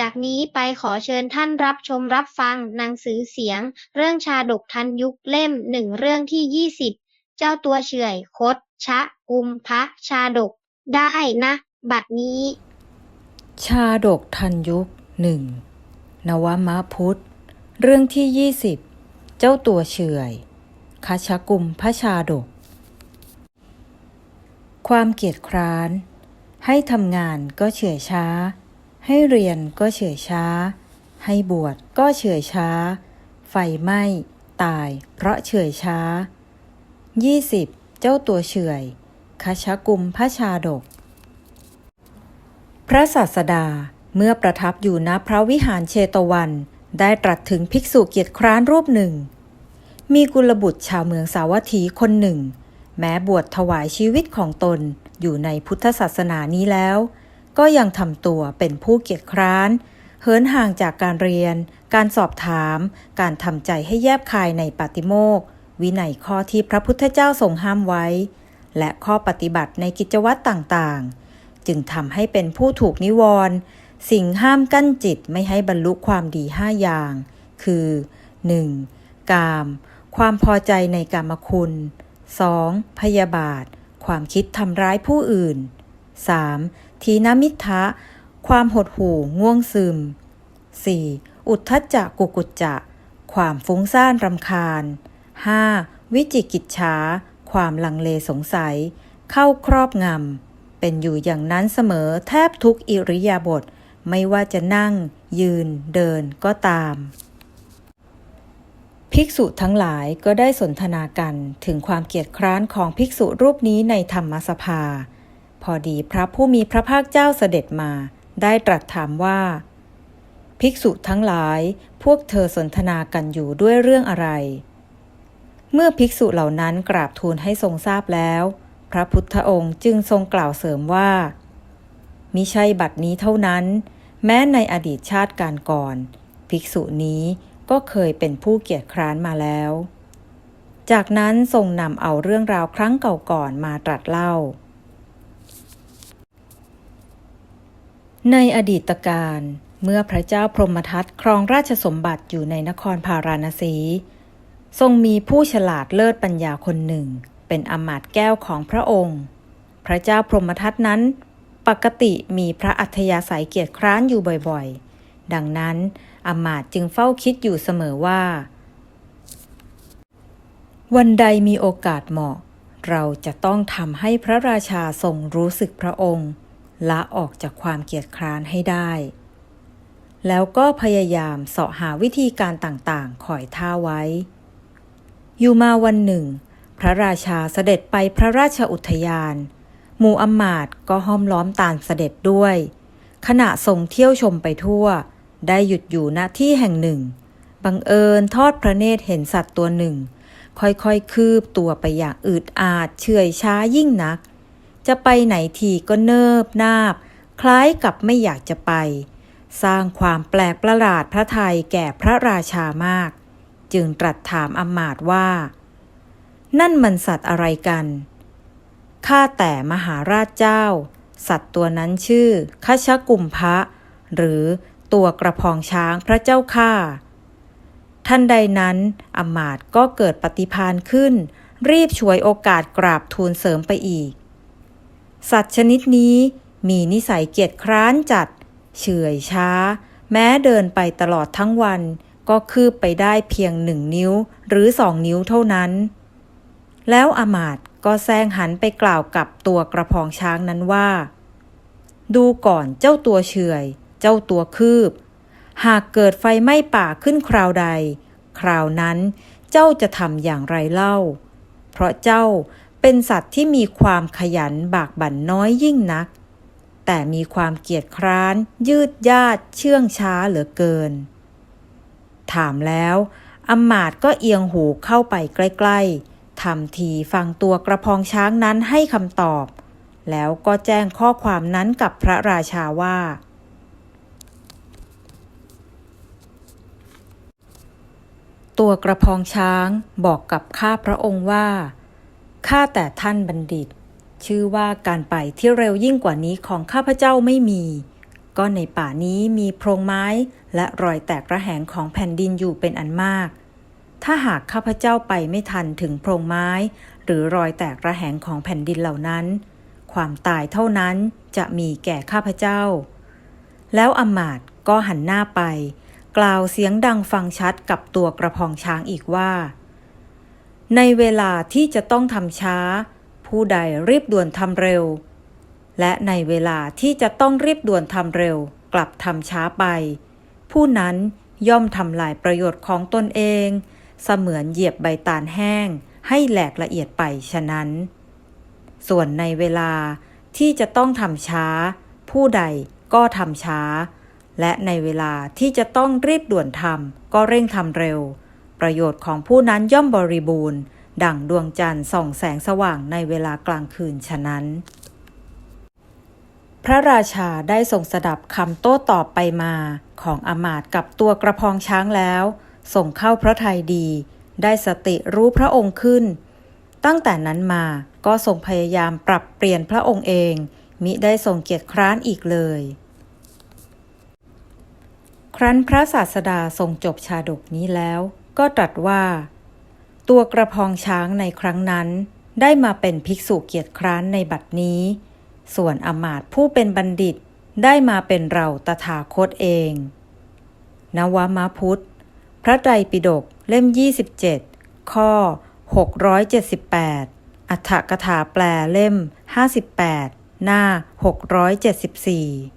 จากนี้ไปขอเชิญท่านรับชมรับฟังหนังสือเสียง เรื่องชาดกทันยุคเล่มหนึ่งเรื่องที่ยี่สิบเจ้าตัวเฉื่อยคด ชะ กุมพะชาดก ได้นะ บัดนี้ ชาดกทันยุคหนึ่งนวมะพุทธ เรื่องที่ยี่สิบเจ้าตัวเฉื่อยคชกุมพระชาดก ความเกียจคร้าน ให้ทำงานก็เฉื่อยช้า ให้เรียนก็เฉื่อยช้า ให้บวชก็เฉื่อยช้า ไฟไหม้ตายเพราะเฉื่อยช้ายี่สิบเจ้าตัวเฉื่อยคชกุมพระชาดก พระศาสดาเมื่อประทับอยู่ณพระวิหารเชตวัน ได้ตรัสถึงภิกษุเกียรติคร้านรูปหนึ่ง มีกุลบุตรชาวเมืองสาวัตถีคนหนึ่ง แม้บวชถวายชีวิตของตนอยู่ในพุทธศาสนานี้แล้ว ก็ยังทำตัวเป็นผู้เกียจคร้าน เหินห่างจากการเรียน การสอบถาม การทำใจให้แยบคายในปาติโมกข์วินัยข้อที่พระพุทธเจ้าทรงห้ามไว้ และข้อปฏิบัติในกิจวัตรต่างๆ จึงทำให้เป็นผู้ถูกนิวรณ์สิ่งห้ามกั้นจิตไม่ให้บรรลุความดีห้าอย่าง คือ 1. กาม ความพอใจในกามคุณ 2. พยาบาท ความคิดทำร้ายผู้อื่น 3. ทีนมิทะ ความหดหู่ง่วงซึม 4. อุทธัจจะกุกุจจะ ความฟุ้งซ่านรำคาญ 5. วิจิกิจฉาความลังเลสงสัย เข้าครอบงำ เป็นอยู่อย่างนั้นเสมอแทบทุกอิริยาบถไม่ว่าจะนั่ง ยืน เดินก็ตาม ภิกษุทั้งหลายก็ได้สนทนากันถึงความเกียจคร้านของภิกษุรูปนี้ในธรรมสภา พอดีพระผู้มีพระภาคเจ้าเสด็จมา ได้ตรัสถามว่า ภิกษุทั้งหลาย พวกเธอสนทนากันอยู่ด้วยเรื่องอะไร เมื่อภิกษุเหล่านั้นกราบทูลให้ทรงทราบแล้ว พระพุทธองค์จึงทรงกล่าวเสริมว่ามิใช่บัดนี้เท่านั้น แม้ในอดีตชาติการก่อน ภิกษุนี้ก็เคยเป็นผู้เกียจคร้านมาแล้ว จากนั้นทรงนำเอาเรื่องราวครั้งเก่าก่อนมาตรัสเล่า ในอดีตการเมื่อพระเจ้าพรหมทัตครองราชสมบัติอยู่ในนครพาราณสี ทรงมีผู้ฉลาดเลิศปัญญาคนหนึ่ง เป็นอมาตย์แก้วของพระองค์ พระเจ้าพรหมทัตนั้น ปกติมีพระอัธยาศัยเกียรติคร้านอยู่บ่อยๆ ดังนั้นอมาตย์จึงเฝ้าคิดอยู่เสมอว่า วันใดมีโอกาสเหมาะ เราจะต้องทำให้พระราชาทรงรู้สึกพระองค์ ละออกจากความเกียจคร้านให้ได้ แล้วก็พยายามเสาะหาวิธีการต่างๆคอยท่าไว้ อยู่มาวันหนึ่ง พระราชาเสด็จไปพระราชอุทยาน หมู่อมาตก็ห้อมล้อมตามเสด็จด้วย ขณะทรงเที่ยวชมไปทั่ว ได้หยุดอยู่ณที่แห่งหนึ่ง บังเอิญทอดพระเนตรเห็นสัตว์ตัวหนึ่ง ค่อยๆคืบตัวไปอย่างอืดอาดเฉื่อยช้ายิ่งนัก จะไปไหนทีก็เนิบนาบ คล้ายกับไม่อยากจะไป สร้างความแปลกประหลาดพระไทยแก่พระราชามาก จึงตรัสถามอำมาตว่า นั่นมันสัตว์อะไรกันข้าแต่มหาราชเจ้า สัตว์ตัวนั้นชื่อคชกุมพะ หรือตัวกระพองช้างพระเจ้าข้าท่านใดนั้นอำมาตก็เกิดปฏิพานขึ้น รีบช่วยโอกาสกราบทูลเสริมไปอีก สัตว์ชนิดนี้มีนิสัยเกียจคร้านจัด เฉื่อยช้า แม้เดินไปตลอดทั้งวัน ก็คืบไปได้เพียงหนึ่งนิ้วหรือสองนิ้วเท่านั้น แล้วอมาตก็แซงหันไปกล่าวกับตัวกระพองช้างนั้นว่า ดูก่อนเจ้าตัวเฉื่อย เจ้าตัวคืบ หากเกิดไฟไหม้ป่าขึ้นคราวใด คราวนั้นเจ้าจะทำอย่างไรเล่า เพราะเจ้า เป็นสัตว์ที่มีความขยันบากบั่นน้อยยิ่งนัก แต่มีความเกียจคร้าน ยืดยาดเชื่องช้าเหลือเกิน ถามแล้วอำมาตย์ก็เอียงหูเข้าไปใกล้ ๆทำทีฟังตัวกระพองช้างนั้นให้คำตอบ แล้วก็แจ้งข้อความนั้นกับพระราชาว่า ตัวกระพองช้างบอกกับข้าพระองค์ว่า ข้าแต่ท่านบัณฑิต ชื่อว่าการไปที่เร็วยิ่งกว่านี้ของข้าพเจ้าไม่มี ก็ในป่านี้มีโพรงไม้และรอยแตกระแหงของแผ่นดินอยู่เป็นอันมาก ถ้าหากข้าพเจ้าไปไม่ทันถึงโพรงไม้ หรือรอยแตกระแหงของแผ่นดินเหล่านั้น ความตายเท่านั้นจะมีแก่ข้าพเจ้า แล้วอมาตย์ก็หันหน้าไป กล่าวเสียงดังฟังชัดกับตัวกระพองช้างอีกว่า ในเวลาที่จะต้องทำช้า ผู้ใดรีบด่วนทำเร็ว และในเวลาที่จะต้องรีบด่วนทำเร็ว กลับทำช้าไป ผู้นั้นย่อมทำลายประโยชน์ของตนเอง เสมือนเหยียบใบตาลแห้ง ให้แหลกละเอียดไปฉะนั้น ส่วนในเวลาที่จะต้องทำช้า ผู้ใดก็ทำช้า และในเวลาที่จะต้องรีบด่วนทำก็เร่งทำเร็ว ประโยชน์ของผู้นั้นย่อมบริบูรณ์ ดั่งดวงจันทร์ส่องแสงสว่างในเวลากลางคืนฉะนั้น พระราชาได้ทรงสดับคำโต้ตอบไปมาของอมาตกับตัวกระพองช้างแล้วทรงเข้าพระทัยดี ได้สติรู้พระองค์ขึ้น ตั้งแต่นั้นมาก็ทรงพยายามปรับเปลี่ยนพระองค์เอง มิได้ทรงเกียจคร้านอีกเลย ครั้นพระศาสดาทรงจบชาดกนี้แล้ว ก็ตรัสว่า ตัวกระพองช้างในครั้งนั้นได้มาเป็นภิกษุเกียรติคร้านในบัดนี้ ส่วนอมาตผู้เป็นบัณฑิตได้มาเป็นเราตถาคตเอง นวมพุทธ พระไตรปิฎกเล่ม 27 ข้อ 678 อัฏฐกถาแปลเล่ม 58 หน้า 674